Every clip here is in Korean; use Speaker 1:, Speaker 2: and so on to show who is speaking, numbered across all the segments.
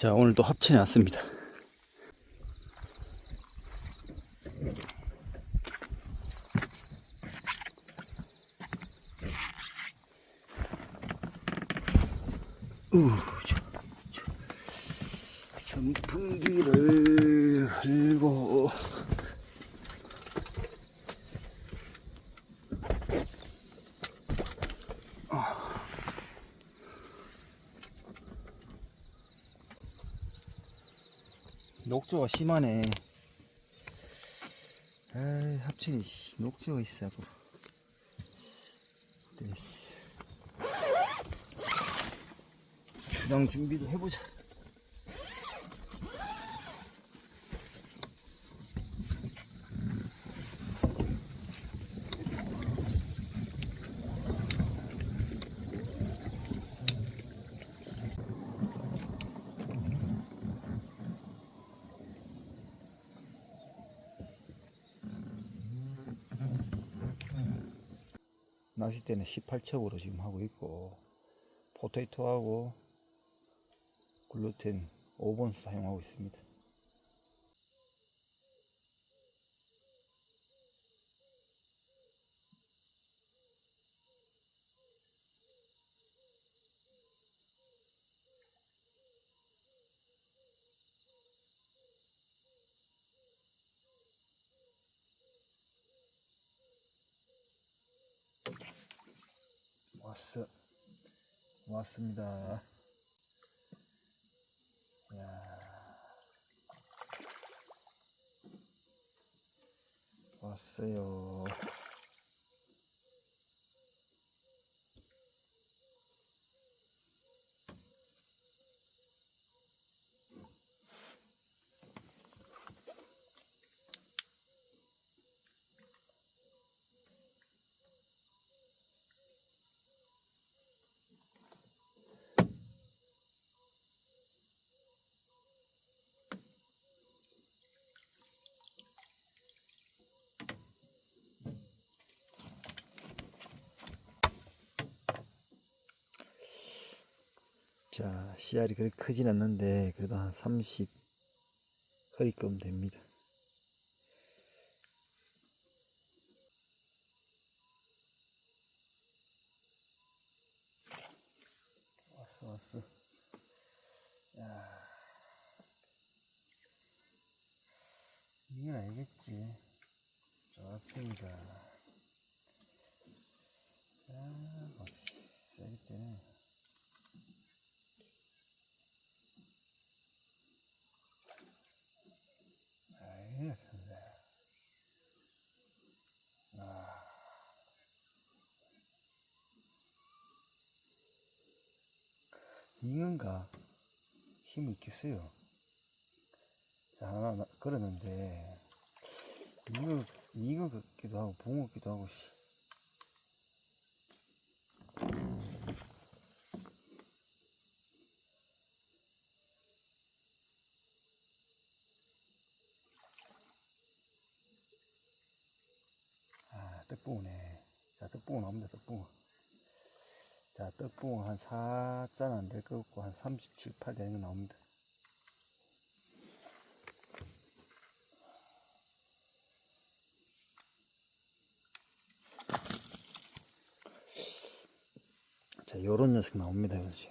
Speaker 1: 자, 오늘 또 합천에 왔습니다. 우. 선풍기를 흘고 녹조가 심하네. 아, 합천이 씨, 녹조가 있어고. 됐어. 주당 준비도 해보자. 낚싯대는 18척으로 지금 하고 있고 포테이토하고 글루텐 5번 사용하고 있습니다. 왔어. 왔습니다. 야. 왔어요. 자, 씨알이 그렇게 크진 않는데 그래도 한 30 허리끔 됩니다. 왔어, 왔어. 야. 이건 알겠지. 좋습니다. 아, 막, 세겠지. 아이, 근데. 아. 잉은가 힘이 있겠어요. 자, 하나 나- 걸었는데, 잉어, 잉어 같기도 하고, 붕어 같기도 하고, 씨. 아, 떡붕어네. 자, 떡붕어 나옵니다, 떡붕어. 자, 떡붕어 한 4잔 안 될 것 같고, 한 37, 8 되는 거 나옵니다. 자, 요런 녀석 나옵니다, 그지?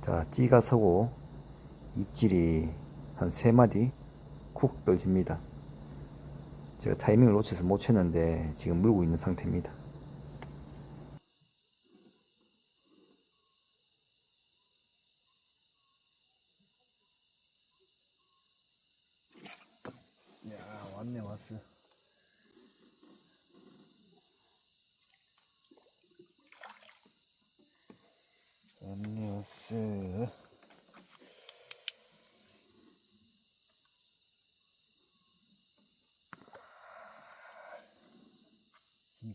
Speaker 1: 자, 찌가 서고 입질이 한 세 마디 쿡 떨집니다. 제가 타이밍을 놓쳐서 못 쳤는데 지금 물고 있는 상태입니다. 야, 왔네, 왔어. 왔네, 왔어.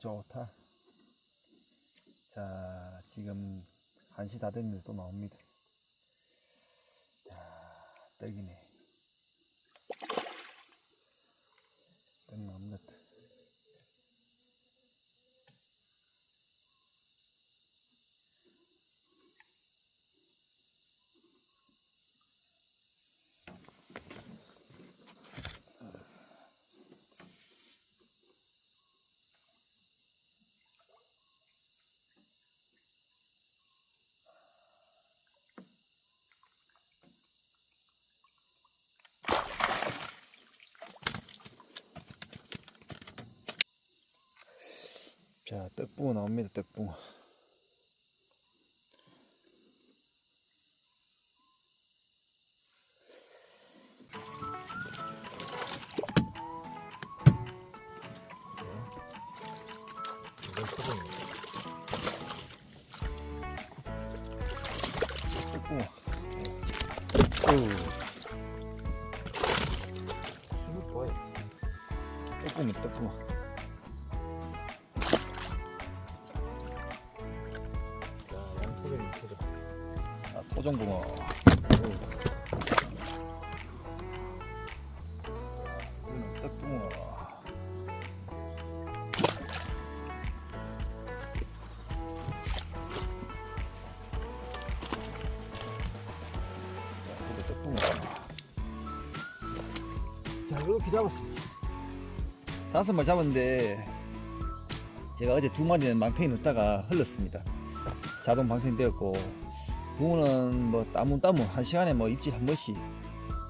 Speaker 1: 좋다. 자, 지금 1시 다 됐는데 또 나옵니다. 자, 떡이네. 떡 나옵니다. 떡. 자, 떡붕어 나옵니다, 떡붕어. 떡붕어. 힘이 좋아요. 떡붕이 떡붕어. 이거는 떡붕어. 자, 떡붕어. 자, 이렇게 잡았습니다. 다섯 마리 잡았는데 제가 어제 두 마리는 망팽이 넣다가 흘렀습니다. 자동 방생되었고 붕어는 뭐 따문 따문 한 시간에 뭐 입질 한 번씩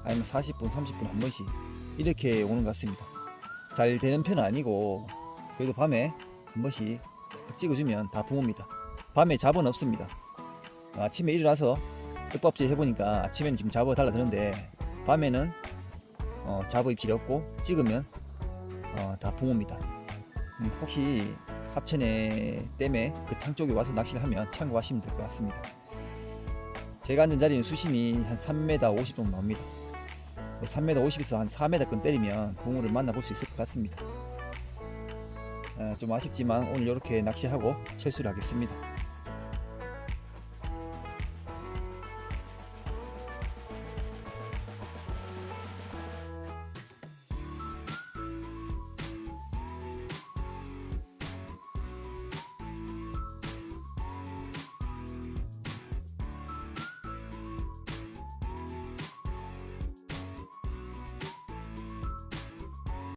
Speaker 1: 아니면 40분 30분 한 번씩 이렇게 오는 것 같습니다. 잘 되는 편은 아니고 그래도 밤에 한 번씩 딱 찍어주면 다 붕어입니다. 밤에 잡은 없습니다. 아침에 일어나서 떡밥질 해보니까 아침에는 지금 잡어 달라드는데 밤에는 어, 잡어 입질이 없고 찍으면 어, 다 붕어입니다. 음, 혹시 합천에 댐에 그 창 쪽에 와서 낚시를 하면 참고하시면 될 것 같습니다. 제가 앉은 자리는 수심이 한 3m 50 정도 나옵니다. 3m 50에서 한 4m권 때리면 붕어를 만나볼 수 있을 것 같습니다. 어, 좀 아쉽지만 오늘 이렇게 낚시하고 철수를 하겠습니다.